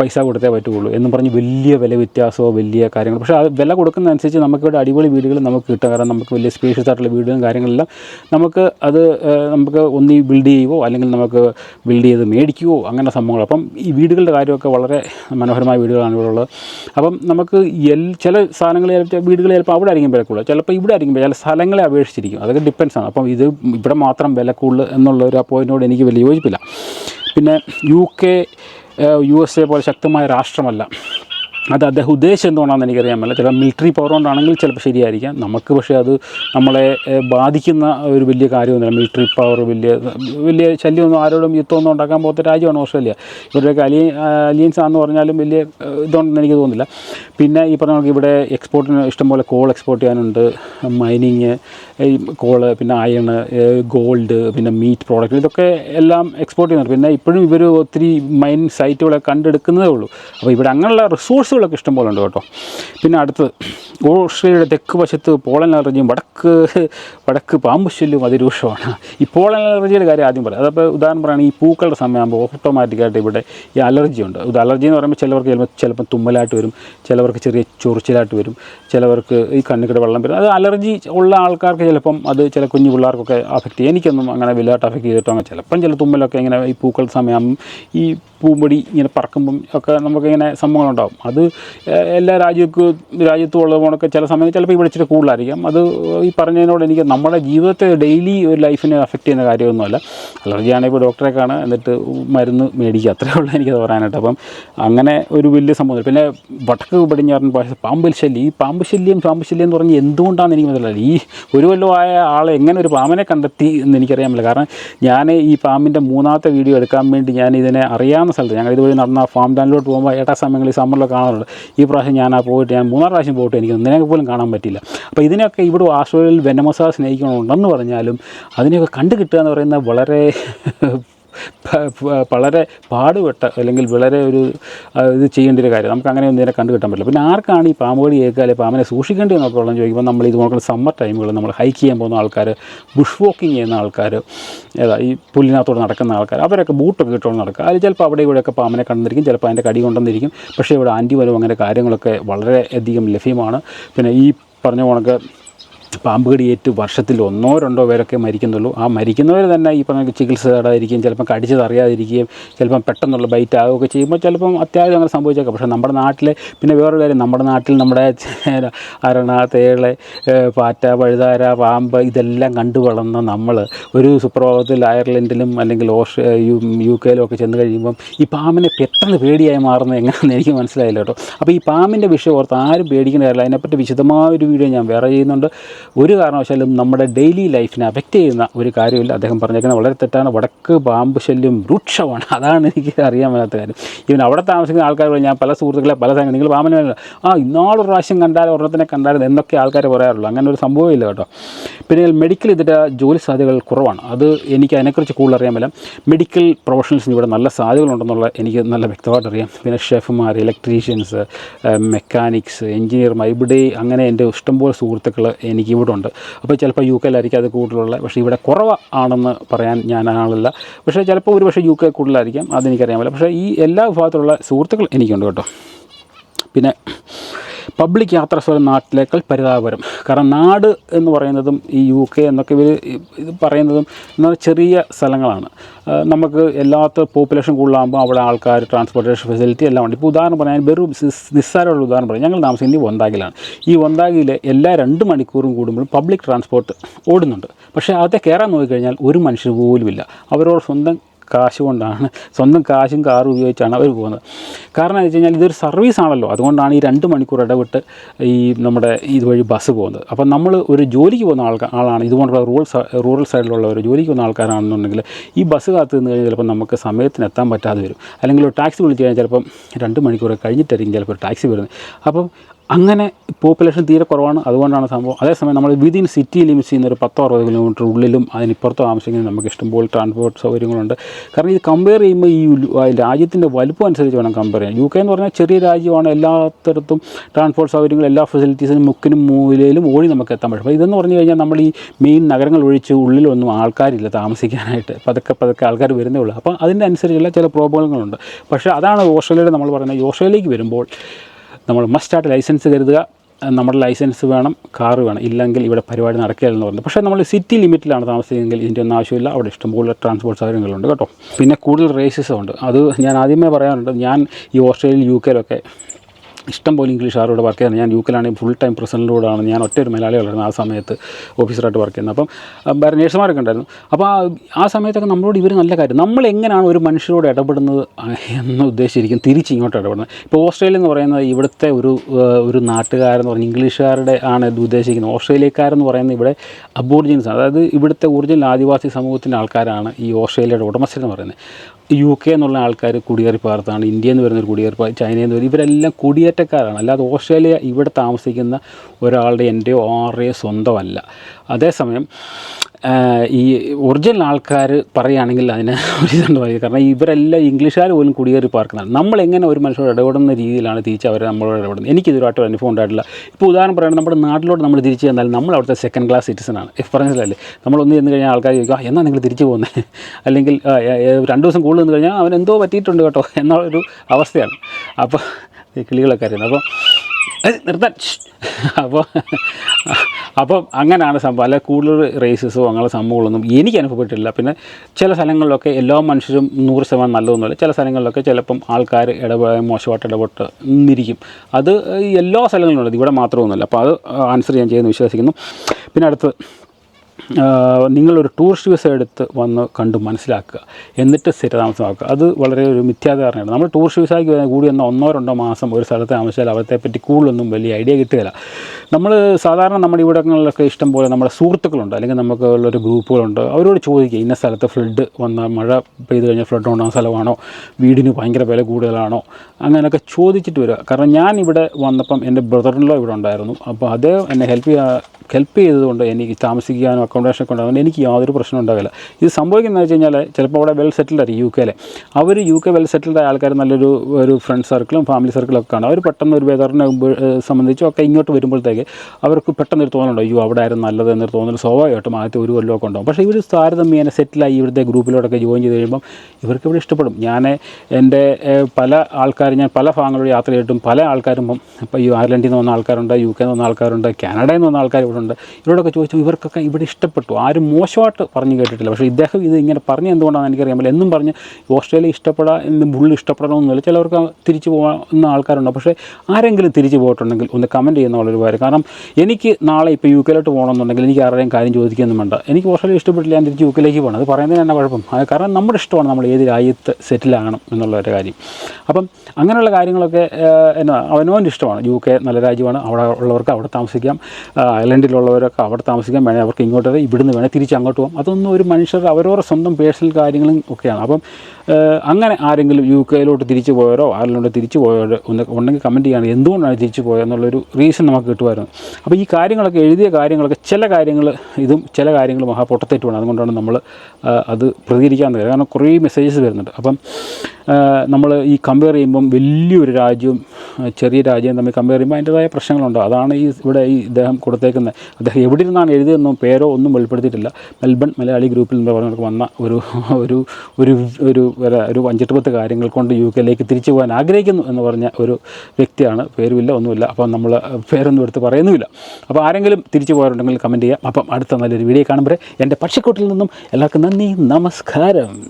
പൈസ കൊടുത്തേ പറ്റുള്ളൂ എന്ന് പറഞ്ഞ് വലിയ വില വ്യത്യാസമോ വലിയ കാര്യങ്ങൾ പക്ഷേ അത് വില കൊടുക്കുന്നതനുസരിച്ച് നമുക്കിവിടെ അടിപൊളി വീടുകൾ നമുക്ക് കിട്ടുക. കാരണം നമുക്ക് വലിയ സ്പേഷ്യസ് ആയിട്ടുള്ള വീടുകളും കാര്യങ്ങളെല്ലാം നമുക്ക് അത് നമുക്ക് ഒന്നീ ബിൽഡ് ചെയ്യുവോ അല്ലെങ്കിൽ നമുക്ക് ബിൽഡ് ചെയ്ത് മേടിക്കുവോ അങ്ങനെ സംഭവങ്ങൾ. അപ്പം ഈ വീടുകളുടെ കാര്യമൊക്കെ വളരെ മനോഹരമായ വീടുകളാണ് ഇവിടെ ഉള്ളത്. അപ്പം നമുക്ക് എൽ ചില സാധനങ്ങൾ വീടുകൾ ചിലപ്പോൾ അവിടെ ആയിരിക്കും വില കൂടുതൽ ചിലപ്പോൾ ഇവിടെ ആയിരിക്കും ചില സ്ഥലങ്ങളെ അപേക്ഷിച്ചിരിക്കും. അതൊക്കെ ഡിപ്പെൻസ് ആണ്. അപ്പം ഇത് ഇവിടെ മാത്രം വില കൂടുതൽ എന്നുള്ള ഒരു പോയിന്റിനോട് എനിക്ക് വലിയ യോജിപ്പില്ല. പിന്നെ U K U S A പോലെ ശക്തമായ രാഷ്ട്രമല്ല. അത് അദ്ദേഹം ഉദ്ദേശം എന്തുകൊണ്ടാണെന്ന് എനിക്കറിയാൻ പറ്റില്ല. ചില മിലിറ്ററി പവർ കൊണ്ടാണെങ്കിൽ ചിലപ്പോൾ ശരിയായിരിക്കാം. നമുക്ക് പക്ഷേ അത് നമ്മളെ ബാധിക്കുന്ന ഒരു വലിയ കാര്യമൊന്നുമില്ല. മിലിറ്ററി പവർ വലിയ വലിയ ശല്യമൊന്നും ആരോടും യുദ്ധമൊന്നും ഉണ്ടാക്കാൻ പോകാത്ത രാജ്യമാണ് ഓസ്ട്രേലിയ. ഇവരുടെയൊക്കെ അലിയ അലിയൻസ് ആണെന്ന് പറഞ്ഞാലും വലിയ ഇതുണ്ടെന്ന് എനിക്ക് തോന്നുന്നില്ല. പിന്നെ ഈ പറഞ്ഞ ഇവിടെ എക്സ്പോർട്ടിന് ഇഷ്ടംപോലെ കോൾ എക്സ്പോർട്ട് ചെയ്യാനുണ്ട്. മൈനിങ് കോൾ പിന്നെ അയണ് ഗോൾഡ് പിന്നെ മീറ്റ് പ്രോഡക്റ്റ് ഇതൊക്കെ എല്ലാം എക്സ്പോർട്ട് ചെയ്യുന്നുണ്ട്. പിന്നെ ഇപ്പോഴും ഇവർ ഒത്തിരി മൈൻ സൈറ്റുകളെ കണ്ടെടുക്കുന്നതേ ഉള്ളൂ. അപ്പോൾ ഇവിടെ അങ്ങനെയുള്ള റിസോഴ്സുകളൊക്കെ ഇഷ്ടംപോലെ ഉണ്ട് കേട്ടോ. പിന്നെ അടുത്തത് ഓസ്ട്രേലിയയുടെ തെക്ക് വശത്ത് പോളൻ അലർജിയും വടക്ക് വടക്ക് പാമ്പുശല്യവും അതിരൂക്ഷമാണ്. ഈ പോളൻ അലർജിയുടെ കാര്യം ആദ്യം പറയാം. അതപ്പോൾ ഉദാഹരണം പറയുകയാണെങ്കിൽ ഈ പൂക്കളുടെ സമയമാകുമ്പോൾ ഓട്ടോമാറ്റിക്കായിട്ട് ഇവിടെ ഈ അലർജി ഉണ്ട്. ഇത് അലർജി എന്ന് പറയുമ്പോൾ ചിലവർക്ക് ചിലപ്പോൾ ചിലപ്പോൾ തുമ്മലായിട്ട് വരും ചിലവർക്ക് ചെറിയ ചൊറിച്ചിലായിട്ട് വരും ചിലവർക്ക് ഈ കണ്ണിക്കിടെ വെള്ളം വരും. അത് അലർജി ഉള്ള ആൾക്കാർക്ക് ചിലപ്പം അത് ചില കുഞ്ഞു പിള്ളേർക്കൊക്കെ അഫക്റ്റ് ചെയ്യും. എനിക്കൊന്നും അങ്ങനെ വലുതായിട്ട് അഫക്റ്റ് ചെയ്തിട്ടോ ചിലപ്പം ചില തുമ്മലൊക്കെ ഇങ്ങനെ ഈ പൂക്കളുടെ സമയമാകുമ്പം ഈ പൂമ്പൊടി ഇങ്ങനെ പറക്കുമ്പം ഒക്കെ നമുക്കിങ്ങനെ സംഭവങ്ങളുണ്ടാവും. അത് ഏഹ്, എല്ലാ രാജ്യക്കും രാജ്യത്തും ഉള്ളത് പോണൊക്കെ ചില സമയത്ത് ചിലപ്പോൾ ഇവിടെ ഇച്ചിരി കൂടുതലായിരിക്കാം. അത് ഈ പറഞ്ഞതിനോട് എനിക്ക് നമ്മുടെ ജീവിതത്തെ ഡെയിലി ഒരു ലൈഫിനെ അഫക്റ്റ് ചെയ്യുന്ന കാര്യമൊന്നുമല്ല. അലർജി ആണെങ്കിൽ ഇപ്പോൾ ഡോക്ടറെ കാണുക എന്നിട്ട് മരുന്ന് മേടിക്കുക. അത്രേ ഉള്ളൂ എനിക്കത് പറയാനായിട്ട് അപ്പം അങ്ങനെ ഒരു വലിയ സംഭവം പിന്നെ വടക്ക് പടിഞ്ഞാറൻ ഭാഷ പാമ്പൽ ശല്യം. ഈ പാമ്പ് ശല്യം പാമ്പ് ശല്യം എന്ന് പറഞ്ഞാൽ എന്തുകൊണ്ടാണെന്ന് എനിക്ക് മനസ്സിലായില്ല. ഈ ഒരു കൊല്ലമായ ആളെ എങ്ങനെ ഒരു പാമ്പിനെ കണ്ടെത്തി എന്ന് എനിക്കറിയാൻ പറ്റില്ല. കാരണം ഞാൻ ഈ പാമ്പിന്റെ മൂന്നാമത്തെ വീഡിയോ എടുക്കാൻ വേണ്ടി ഞാൻ ഇതിനെ അറിയാവുന്ന സ്ഥലത്ത് ഞങ്ങൾ ഇതുവഴി നടന്ന ഫാം ഡാനിലോട്ട് പോകുമ്പോൾ ഏട്ടാ സമയങ്ങളിൽ സമ്മറിലൊക്കെ കാണാറുണ്ട്. ഈ പ്രാവശ്യം ഞാൻ ആ പോയിട്ട് ഞാൻ മൂന്നാം പ്രാവശ്യം പോയിട്ട് എനിക്ക് ഒന്നിനെ പോലും കാണാൻ പറ്റില്ല അപ്പോൾ ഇതിനൊക്കെ ഇവിടെ ആസ്ട്രേലിയയിൽ വെനമസ സ്നേഹിക്കണമുണ്ടെന്ന് പറഞ്ഞാലും അതിനെയൊക്കെ കണ്ടു കിട്ടുക എന്ന് പറയുന്നത് വളരെ വളരെ പാടുപെട്ട അല്ലെങ്കിൽ വളരെ ഒരു ഇത് ചെയ്യേണ്ട ഒരു കാര്യം. നമുക്ക് അങ്ങനെ ഒന്നും ഇതിനെ കണ്ടു കിട്ടാൻ പറ്റില്ല. പിന്നെ ആർക്കാണ് ഈ പാമ്പ് കടി കേൾക്കുക അല്ലെങ്കിൽ പാമ്പിനെ സൂക്ഷിക്കേണ്ടി എന്നൊക്കെ ഉള്ളത് ചോദിക്കുമ്പോൾ നമ്മൾ ഇത് നോക്കുന്ന സമ്മർ ടൈമുകൾ നമ്മൾ ഹൈക്ക് ചെയ്യാൻ പോകുന്ന ആൾക്കാർ ബുഷ് വാക്കിംഗ് ചെയ്യുന്ന ആൾക്കാർ ഏതാ ഈ പുല്ലിനകത്തോട് നടക്കുന്ന ആൾക്കാർ അവരൊക്കെ ബൂട്ടൊക്കെ ഇട്ടുകൊണ്ട് നടക്കുക. അതിൽ ചിലപ്പോൾ അവിടെ ഇവിടെയൊക്കെ പാമ്പിനെ കണ്ടിരിക്കും ചിലപ്പോൾ അതിന്റെ കടി കൊണ്ടെന്നിരിക്കും പക്ഷേ ഇവിടെ ആന്റിവലും അങ്ങനെ കാര്യങ്ങളൊക്കെ വളരെ അധികം ലഭ്യമാണ്. പിന്നെ ഈ പറഞ്ഞ കണക്ക് പാമ്പ് കടിയേറ്റ് വർഷത്തിൽ ഒന്നോ രണ്ടോ പേരൊക്കെ മരിക്കുന്നുള്ളൂ. ആ മരിക്കുന്നവർ തന്നെ ഈ പറഞ്ഞ ചികിത്സ തേടാതിരിക്കുകയും ചിലപ്പം കടിച്ചത് അറിയാതിരിക്കുകയും ചിലപ്പം പെട്ടെന്നുള്ള ബൈറ്റ് ആവുകയൊക്കെ ചെയ്യുമ്പോൾ ചിലപ്പം അത്യാവശ്യം അങ്ങനെ സംഭവിച്ചേക്കാം. പക്ഷേ നമ്മുടെ നാട്ടിൽ പിന്നെ വേറൊരു കാര്യം നമ്മുടെ നാട്ടിൽ നമ്മുടെ അരണ തേൾ പാറ്റ പഴുതാര പാമ്പ് ഇതെല്ലാം കണ്ടു വളർന്ന നമ്മൾ ഒരു സുപ്രഭാതത്തിൽ അയർലൻഡിലും അല്ലെങ്കിൽ ഓസ്ട്രേ യു യു കെയിലും ഒക്കെ ചെന്ന് കഴിയുമ്പം ഈ പാമ്പിനെ പെട്ടെന്ന് പേടിയായി മാറുന്നത് എങ്ങനെയാണെന്ന് എനിക്ക് മനസ്സിലായില്ല കേട്ടോ. അപ്പോൾ ഈ പാമ്പിന്റെ വിഷയം ഓർത്ത് ആരും പേടിക്കേണ്ട കാര്യമില്ല. അതിനെപ്പറ്റി വിശദമായ ഒരു വീഡിയോ ഞാൻ വേറെ ചെയ്യുന്നുണ്ട്. ഒരു കാരണവശാലും നമ്മുടെ ഡെയിലി ലൈഫിനെ അഫക്റ്റ് ചെയ്യുന്ന ഒരു കാര്യമില്ല. അദ്ദേഹം പറഞ്ഞേക്കുന്നത് വളരെ തെറ്റാണ്. വടക്ക് പാമ്പ് ശല്യം രൂക്ഷമാണ്. അതാണ് എനിക്ക് അറിയാൻ മേലാത്ത കാര്യം. ഇവൻ അവിടെ താമസിക്കുന്ന ആൾക്കാർ ഞാൻ പല സുഹൃത്തുക്കളെ പല സംഘം നിങ്ങൾ പാമ്പിനെ ആ ഇന്നാളൊരു പ്രാവശ്യം കണ്ടാലും ഒരെണ്ണത്തിനെ കണ്ടാലും എന്നൊക്കെ ആൾക്കാർ പറയാറുള്ളൂ. അങ്ങനെ ഒരു സംഭവമില്ല കേട്ടോ. പിന്നെ മെഡിക്കൽ ഇതിന്റെ ജോലി സാധ്യതകൾ കുറവാണ്. അത് എനിക്ക് അതിനെക്കുറിച്ച് കൂടുതൽ അറിയാൻ മേല. മെഡിക്കൽ പ്രൊഫഷണൽസിന് ഇവിടെ നല്ല സാധ്യതകളുണ്ടെന്നുള്ള എനിക്ക് നല്ല വ്യക്തമായിട്ട് അറിയാം. പിന്നെ ഷെഫുമാർ ഇലക്ട്രീഷ്യൻസ് മെക്കാനിക്സ് എഞ്ചിനീയർമാർ ഇവിടെ അങ്ങനെ എന്റെ ഇഷ്ടംപോലെ സുഹൃത്തുക്കൾ എനിക്ക് ഇവിടെ ഉണ്ട്. അപ്പോൾ ചിലപ്പോൾ യു കെയിലായിരിക്കും അത് കൂടുതലുള്ള പക്ഷേ ഇവിടെ കുറവ് ആണെന്ന് പറയാൻ ഞാൻ ആളില്ല. പക്ഷേ ചിലപ്പോൾ ഒരു പക്ഷേ യു കെ കൂടുതലായിരിക്കാം അതെനിക്കറിയാൻ പറ്റില്ല. പക്ഷേ ഈ എല്ലാ വിഭാഗത്തിലുള്ള സുഹൃത്തുക്കൾ എനിക്കുണ്ട് കേട്ടോ. പിന്നെ പബ്ലിക് യാത്ര സ്വരം നാട്ടിലേക്കാൾ പരിതാപകരം. കാരണം നാട് എന്ന് പറയുന്നതും ഈ യു കെ എന്നൊക്കെ ഇവർ ഇത് പറയുന്നതും എന്നാൽ ചെറിയ സ്ഥലങ്ങളാണ്. നമുക്ക് എല്ലാത്ത പോപ്പുലേഷൻ കൂടുതലാകുമ്പോൾ അവിടെ ആൾക്കാർ ട്രാൻസ്പോർട്ടേഷൻ ഫെസിലിറ്റി എല്ലാം ഉണ്ട്. ഇപ്പോൾ ഉദാഹരണം പറയാൻ വെറും നിസ്സാരമുള്ള ഉദാഹരണം പറയാം. ഞങ്ങൾ താമസിക്കുന്നത് വന്താകിലാണ് ഈ വന്താകിയിൽ എല്ലാ രണ്ട് മണിക്കൂറും കൂടുമ്പോഴും പബ്ലിക് ട്രാൻസ്പോർട്ട് ഓടുന്നുണ്ട്. പക്ഷേ അകത്തെ കയറാൻ നോക്കിക്കഴിഞ്ഞാൽ ഒരു മനുഷ്യർ പോലുമില്ല. അവരോട് സ്വന്തം കാശ് കൊണ്ടാണ് സ്വന്തം കാശും കാറും ഉപയോഗിച്ചാണ് അവർ പോകുന്നത്. കാരണം എന്ന് വെച്ച് കഴിഞ്ഞാൽ ഇതൊരു സർവീസ് ആണല്ലോ. അതുകൊണ്ടാണ് ഈ രണ്ട് മണിക്കൂർ ഇടവിട്ട് ഈ നമ്മുടെ ഇതുവഴി ബസ് പോകുന്നത്. അപ്പം നമ്മൾ ഒരു ജോലിക്ക് പോകുന്ന ആൾക്കാർ ആളാണ്. ഇതുകൊണ്ടുള്ള റൂറൽ റൂറൽ സൈഡിലുള്ള ഒരു ജോലിക്ക് പോകുന്ന ആൾക്കാരാണെന്നുണ്ടെങ്കിൽ ഈ ബസ് കാത്ത് നിന്ന് കഴിഞ്ഞാൽ ചിലപ്പോൾ നമുക്ക് സമയത്തിന് എത്താൻ പറ്റാതെ വരും. അല്ലെങ്കിൽ ഒരു ടാക്സി വിളിച്ച് കഴിഞ്ഞാൽ ചിലപ്പം രണ്ട് മണിക്കൂർ കഴിഞ്ഞിട്ടായിരിക്കും ചിലപ്പോൾ ടാക്സി വരുന്നത്. അപ്പം അങ്ങനെ പോപ്പുലേഷൻ തീരെ കുറവാണ്. അതുകൊണ്ടാണ് സംഭവം. അതേസമയം നമ്മൾ വിതിൻ സിറ്റി ലിമിറ്റ്സ് ചെയ്യുന്ന ഒരു പത്തോ അറുപത് കിലോമീറ്റർ ഉള്ളിലും അതിനിപ്പുറത്തോ ആവശ്യമെങ്കിലും നമുക്ക് ഇഷ്ടംപോലെ ട്രാൻസ്പോർട്ട് സൗകര്യങ്ങളുണ്ട്. കാരണം ഇത് കമ്പയർ ചെയ്യുമ്പോൾ ഈ രാജ്യത്തിന്റെ വലുപ്പം അനുസരിച്ച് വേണം കമ്പയർ ചെയ്യാൻ. യു കെ എന്ന് പറഞ്ഞാൽ ചെറിയ രാജ്യമാണ് എല്ലാത്തരത്തും ട്രാൻസ്പോർട്ട് സൗകര്യങ്ങളും എല്ലാ ഫെസിലിറ്റീസിനും മുക്കിനും മൂലയിലും ഓടി നമുക്ക് എത്താൻ പറ്റും. അപ്പോൾ ഇതെന്ന് പറഞ്ഞു കഴിഞ്ഞാൽ നമ്മൾ ഈ മെയിൻ നഗരങ്ങൾ ഒഴിച്ച് ഉള്ളിലൊന്നും ആൾക്കാരില്ല താമസിക്കാനായിട്ട്. പതുക്കെ പതുക്കെ ആൾക്കാർ വരുന്നേ ഉള്ളൂ. അപ്പോൾ അതിന്റെ അനുസരിച്ചുള്ള ചില പ്രോബ്ലങ്ങളുണ്ട്. പക്ഷേ അതാണ് ഓസ്ട്രേലിയയുടെ നമ്മൾ പറയുന്നത്. ഓസ്ട്രേലിയയിലേക്ക് വരുമ്പോൾ നമ്മൾ മസ്റ്റായിട്ട് ലൈസൻസ് കരുതുക. നമ്മുടെ ലൈസൻസ് വേണം കാറ് വേണം. ഇല്ലെങ്കിൽ ഇവിടെ പരിപാടി നടക്കുകയെന്ന് പറഞ്ഞു. പക്ഷേ നമ്മൾ സിറ്റി ലിമിറ്റിലാണ് താമസിക്കുന്നതെങ്കിൽ ഇതിന്റെ ഒന്നും ആവശ്യമില്ല. അവിടെ ഇഷ്ടംപോലെ ട്രാൻസ്പോർട്ട് സൗകര്യങ്ങളുണ്ട് കേട്ടോ. പിന്നെ കൂടുതൽ റേസസ് ഉണ്ട്. അത് ഞാൻ ആദ്യമേ പറയാറുണ്ട്. ഞാൻ ഈ ഓസ്ട്രേലിയയിൽ യു കെയിലൊക്കെ ഇഷ്ടം പോലെ ഇംഗ്ലീഷുകാരോട് വർക്ക് ചെയ്യുന്നത്? ഞാൻ യു കെയിലാണെങ്കിൽ ഫുൾ ടൈം പ്രസിഡന്റിലൂടെയാണ് ഞാൻ ഒറ്റ ഒരു മലയാളികളായിരുന്നു ആ സമയത്ത് ഓഫീസറായിട്ട് വർക്ക് ചെയ്യുന്നത്. അപ്പം വേറെ നേഴ്സുമാരൊക്കെ ഉണ്ടായിരുന്നു. അപ്പോൾ ആ സമയത്തൊക്കെ നമ്മളോട് ഇവർ നല്ല കാര്യം. നമ്മൾ എങ്ങനെയാണ് ഒരു മനുഷ്യരോട് ഇടപെടുന്നത് എന്ന് ഉദ്ദേശിച്ചിരിക്കും തിരിച്ച് ഇങ്ങോട്ട് ഇടപെടുന്നത്. ഇപ്പോൾ ഓസ്ട്രേലിയ എന്ന് പറയുന്നത് ഇവിടുത്തെ ഒരു ഒരു നാട്ടുകാരെന്ന് പറഞ്ഞാൽ ഇംഗ്ലീഷുകാരുടെ ആണ് ഇത് ഉദ്ദേശിക്കുന്നത്. ഓസ്ട്രേലിയക്കാരെന്ന് പറയുന്നത് ഇവിടെ അബോർജിൻസ് അതായത് ഇവിടുത്തെ ഒറിജിനൽ ആദിവാസി സമൂഹത്തിന്റെ ആൾക്കാരാണ് ഈ ഓസ്ട്രേലിയയുടെ ഉടമസ്ഥരെന്ന് പറയുന്നത്. യു കെ എന്നുള്ള ആൾക്കാർ കുടിയേറി പാർത്താണ് ഇന്ത്യയിൽ നിന്ന് വരുന്നൊരു കുടിയേറി ചൈനയിൽ നിന്ന് വരും. ഇവരെല്ലാം കുടിയേറ്റക്കാരാണ്. അല്ലാതെ ഓസ്ട്രേലിയ ഇവിടെ താമസിക്കുന്ന ഒരാളുടെ എന്റെയോ ആരുടെയോ സ്വന്തമല്ല. അതേസമയം ഈ ഒറിജിനൽ ആൾക്കാർ പറയുകയാണെങ്കിൽ അതിന് ഒരു ഇതുണ്ട് പറയുക. കാരണം ഇവരെല്ലാം ഇംഗ്ലീഷുകാർ പോലും കുടിയേറി പാർക്കുന്നതാണ്. നമ്മൾ എങ്ങനെ ഒരു മനുഷ്യരോട് ഇടപെടുന്ന രീതിയിലാണ് തിരിച്ച് അവർ നമ്മളോട് ഇടപെടുന്നത്? എനിക്കിതുവരായിട്ടും അനുഭവം ഉണ്ടായിട്ടില്ല. ഇപ്പോൾ ഉദാഹരണം പറയുന്നത് നമ്മുടെ നാട്ടിലോട്ട് നമ്മൾ തിരിച്ച് ചെന്നാൽ നമ്മൾ അവിടുത്തെ സെക്കൻഡ് ക്ലാസ് ഇഫ് പറഞ്ഞില്ലല്ലേ നമ്മളൊന്ന് ചെന്ന് കഴിഞ്ഞാൽ ആൾക്കാർ ചോദിക്കും "ആ, എന്നാ നിങ്ങൾ തിരിച്ചു പോകുന്നത് അല്ലെങ്കിൽ "ആ, ഏ, ഏ, രണ്ട് ദിവസം കൂടുതൽ നിന്ന് കഴിഞ്ഞാൽ അവൻ എന്തോ പറ്റിയിട്ടുണ്ട് കേട്ടോ എന്നുള്ളൊരു അവസ്ഥയാണ്. അപ്പോൾ ഈ കിളികളൊക്കെ അറിയുന്നത് അപ്പോൾ നിർത്താൻ. അപ്പോൾ അപ്പം അങ്ങനെയാണ് സംഭവം. അല്ല കൂടുതൽ റേസസോ അങ്ങനെ സംഭവങ്ങളൊന്നും എനിക്ക് അനുഭവപ്പെട്ടില്ല പിന്നെ ചില സ്ഥലങ്ങളിലൊക്കെ എല്ലാ മനുഷ്യരും നൂറ് ശതമാനം നല്ലതൊന്നുമില്ല. ചില സ്ഥലങ്ങളിലൊക്കെ ചിലപ്പം ആൾക്കാർ ഇടപെടാൻ മോശമായിട്ട് ഇടപെട്ട് നിന്നിരിക്കും അത് എല്ലാ സ്ഥലങ്ങളിലും ഉണ്ട്. ഇവിടെ മാത്രമൊന്നുമില്ല. അപ്പോൾ അത് ആൻസർ ഞാൻ ചെയ്യുന്നു വിശ്വസിക്കുന്നു. പിന്നെ അടുത്ത് നിങ്ങളൊരു ടൂറിസ്റ്റ് വിസ എടുത്ത് വന്ന് കണ്ട് മനസ്സിലാക്കുക. എന്നിട്ട് സ്ഥിരതാമസമാക്കുക. അത് വളരെ ഒരു മിഥ്യാധാരണയാണ്. നമ്മൾ ടൂറിസ്റ്റ് വിസയ്ക്ക് കൂടി വന്ന ഒന്നോ രണ്ടോ മാസം ഒരു സ്ഥലത്ത് താമസിച്ചാൽ അവിടത്തെ പറ്റി കൂടുതലൊന്നും വലിയ ഐഡിയ കിട്ടുകയില്ല. നമ്മൾ സാധാരണ നമ്മുടെ ഇവിടങ്ങളിലൊക്കെ ഇഷ്ടം പോലെ നമ്മുടെ സുഹൃത്തുക്കളുണ്ട്. അല്ലെങ്കിൽ നമുക്ക് ഉള്ളൊരു ഗ്രൂപ്പുകളുണ്ട്. അവരോട് ചോദിക്കുക ഇന്ന സ്ഥലത്ത് ഫ്ലഡ് വന്ന മഴ പെയ്ത് കഴിഞ്ഞാൽ ഫ്ലഡ് ഉണ്ടാകുന്ന സ്ഥലമാണോ? വീടിന് ഭയങ്കര വില കൂടുതലാണോ? അങ്ങനെയൊക്കെ ചോദിച്ചിട്ട് വരിക. കാരണം ഞാൻ ഇവിടെ വന്നപ്പം എന്റെ ബ്രദറിനുള്ള ഇവിടെ ഉണ്ടായിരുന്നു. അപ്പോൾ അദ്ദേഹം എന്നെ ഹെൽപ്പ് ചെയ്യാ ഹെൽപ്പ് ചെയ്തതുകൊണ്ട് എനിക്ക് താമസിക്കാനും അക്കോമഡേഷൻ ഒക്കെ ഉണ്ടാകും എനിക്ക് യാതൊരു പ്രശ്നം ഉണ്ടാവില്ല ഇത് സംഭവിക്കുന്നത് വെച്ച് കഴിഞ്ഞാൽ ചിലപ്പോൾ അവിടെ വെൽ സെറ്റിൽഡ് ആയിരിക്കും യു കെയിലെ അവർ യു കെ വെൽ സെറ്റിൽഡ് ആയ ആൾക്കാർ നല്ലൊരു ഒരു ഫ്രണ്ട് സർക്കിളും ഫാമിലി സർക്കിളും ഒക്കെ കാണും. അവർ പെട്ടെന്ന് ഒരു വെതറിനെ സംബന്ധിച്ചും ഒക്കെ ഇങ്ങോട്ട് വരുമ്പോഴത്തേക്ക് അവർക്ക് പെട്ടെന്ന് ഒരു തോന്നലുണ്ടോ. അയ്യോ അവിടെ ആയിരുന്നു നല്ലത് എന്നൊരു തോന്നൽ സ്വാഭാവികമായിട്ടും ആദ്യത്തെ ഒരു കൊല്ലമൊക്കെ ഉണ്ടാകും പക്ഷേ ഇവർ താരതമ്യേന സെറ്റിലായി ഇവിടുത്തെ ഗ്രൂപ്പിലോടൊക്കെ ജോയിൻ ചെയ്ത് കഴിയുമ്പം ഇവർക്ക് ഇവിടെ ഇഷ്ടപ്പെടും. ഞാൻ എന്റെ പല ആൾക്കാർ ഞാൻ പല ഭാഗങ്ങളിലൂടെ യാത്ര ചെയ്തിട്ടും പല ആൾക്കാരും ഇപ്പം ഈ അയർലൻഡിൽ നിന്ന് വന്ന ആൾക്കാരുണ്ട് യു കെയിൽ നിന്ന് വന്ന ആൾക്കാരുണ്ട് കാനഡയിൽ നിന്ന് വന്ന ആൾക്കാർ ഇവിടെ ഉണ്ട് ഇവരോടൊക്കെ ചോദിച്ചു ഇവർക്കൊക്കെ ഇവിടെ ഇഷ്ടപ്പെട്ടു. ആരും മോശമായിട്ട് പറഞ്ഞു കേട്ടിട്ടില്ല. പക്ഷേ ഇദ്ദേഹം ഇത് ഇങ്ങനെ പറഞ്ഞ് എന്തുകൊണ്ടാണെന്ന് എനിക്കറിയാൻ എന്നും പറഞ്ഞ് ഓസ്ട്രേലിയ ഇഷ്ടപ്പെടാൻ എന്നും ഫുള്ള് ഇഷ്ടപ്പെടണമെന്നില്ല ചിലവർക്ക് തിരിച്ചു പോകുന്ന ആൾക്കാരുണ്ട്. പക്ഷേ ആരെങ്കിലും തിരിച്ചു പോയിട്ടുണ്ടെങ്കിൽ ഒന്ന് കമന്റ് ചെയ്യുന്ന വളരെ കാര്യം. കാരണം എനിക്ക് നാളെ ഇപ്പോൾ യു കെയിലോട്ട് പോകണമെന്നുണ്ടെങ്കിൽ എനിക്ക് ആരുടെയും കാര്യം ചോദിക്കുകയൊന്നും വേണ്ട എനിക്ക് ഓസ്ട്രേലിയ ഇഷ്ടപ്പെട്ടില്ല ഞാൻ തിരിച്ച് യു കെയിലേക്ക് പോകണം. അത് പറയുന്നതിന് തന്നെ കുഴപ്പം. കാരണം നമ്മുടെ ഇഷ്ടമാണ് നമ്മൾ ഏത് രാജ്യത്ത് സെറ്റിലാകണം എന്നുള്ള ഒരു കാര്യം. അപ്പം അങ്ങനെയുള്ള കാര്യങ്ങളൊക്കെ എന്നാ അവനവന്റെ ഇഷ്ടമാണ്. യു കെ നല്ല രാജ്യമാണ്. അവിടെ ഉള്ളവർക്ക് അവിടെ താമസിക്കാം. ആ, അയർലൻഡിലുള്ളവരൊക്കെ അവിടെ താമസിക്കാൻ വേണേൽ അവർക്ക് ഇങ്ങോട്ട് ഇവിടുന്ന് വേണേൽ തിരിച്ച് അങ്ങോട്ട് പോകാം. അതൊന്നും ഒരു മനുഷ്യർ അവരവരുടെ സ്വന്തം പേഴ്സണൽ കാര്യങ്ങളും ഒക്കെയാണ്. അപ്പം അങ്ങനെ ആരെങ്കിലും യു കെയിലോട്ട് തിരിച്ചു പോയവരോ ആരിലോട്ട് തിരിച്ചു പോയവരോ ഒന്ന് ഉണ്ടെങ്കിൽ കമന്റ് ചെയ്യാണ് എന്തുകൊണ്ടാണ് തിരിച്ചു പോയത് എന്നുള്ളൊരു റീസൺ നമുക്ക് കിട്ടുമായിരുന്നു. അപ്പോൾ ഈ കാര്യങ്ങളൊക്കെ എഴുതിയ കാര്യങ്ങളൊക്കെ ചില കാര്യങ്ങൾ ഇതും ചില കാര്യങ്ങൾ മഹാ പൊട്ടത്തേറ്റുമാണ്. അതുകൊണ്ടാണ് നമ്മൾ അത് പ്രതികരിക്കാമെന്ന് കാര്യം കാരണം കുറേ മെസ്സേജസ് വരുന്നുണ്ട്. അപ്പം നമ്മൾ ഈ കമ്പയർ ചെയ്യുമ്പം വലിയൊരു രാജ്യവും ചെറിയ രാജ്യവും തമ്മിൽ കമ്പയർ ചെയ്യുമ്പോൾ അതിന്റെതായ പ്രശ്നങ്ങളുണ്ട്. അതാണ് ഈ ഇവിടെ ഈ ഇദ്ദേഹം കൊടുത്തേക്കുന്നത്. അദ്ദേഹം എവിടെ നിന്നാണ് എഴുതിയതെന്നും പേരോ ഒന്നും വെളിപ്പെടുത്തിയിട്ടില്ല. മെൽബൺ മലയാളി ഗ്രൂപ്പിൽ നിന്ന് പറഞ്ഞവർക്ക് വന്ന ഒരു ഒരു ഒരു ഒരു- ഒരു അഞ്ചെട്ട് പത്ത് കാര്യങ്ങൾ കൊണ്ട് യു കെയിലേക്ക് തിരിച്ചു പോകാൻ ആഗ്രഹിക്കുന്നു എന്ന് പറഞ്ഞ ഒരു വ്യക്തിയാണ്. പേരുമില്ല ഒന്നുമില്ല. അപ്പം നമ്മൾ പേരൊന്നും എടുത്ത് പറയുന്നുമില്ല. അപ്പോൾ ആരെങ്കിലും തിരിച്ചു പോകാറുണ്ടെങ്കിൽ കമന്റ് ചെയ്യാം. അപ്പം അടുത്ത നല്ലൊരു വീഡിയോ കാണുമ്പോൾ എന്റെ പക്ഷിക്കൂട്ടിൽ നിന്നും എല്ലാവർക്കും നന്ദി നമസ്കാരം.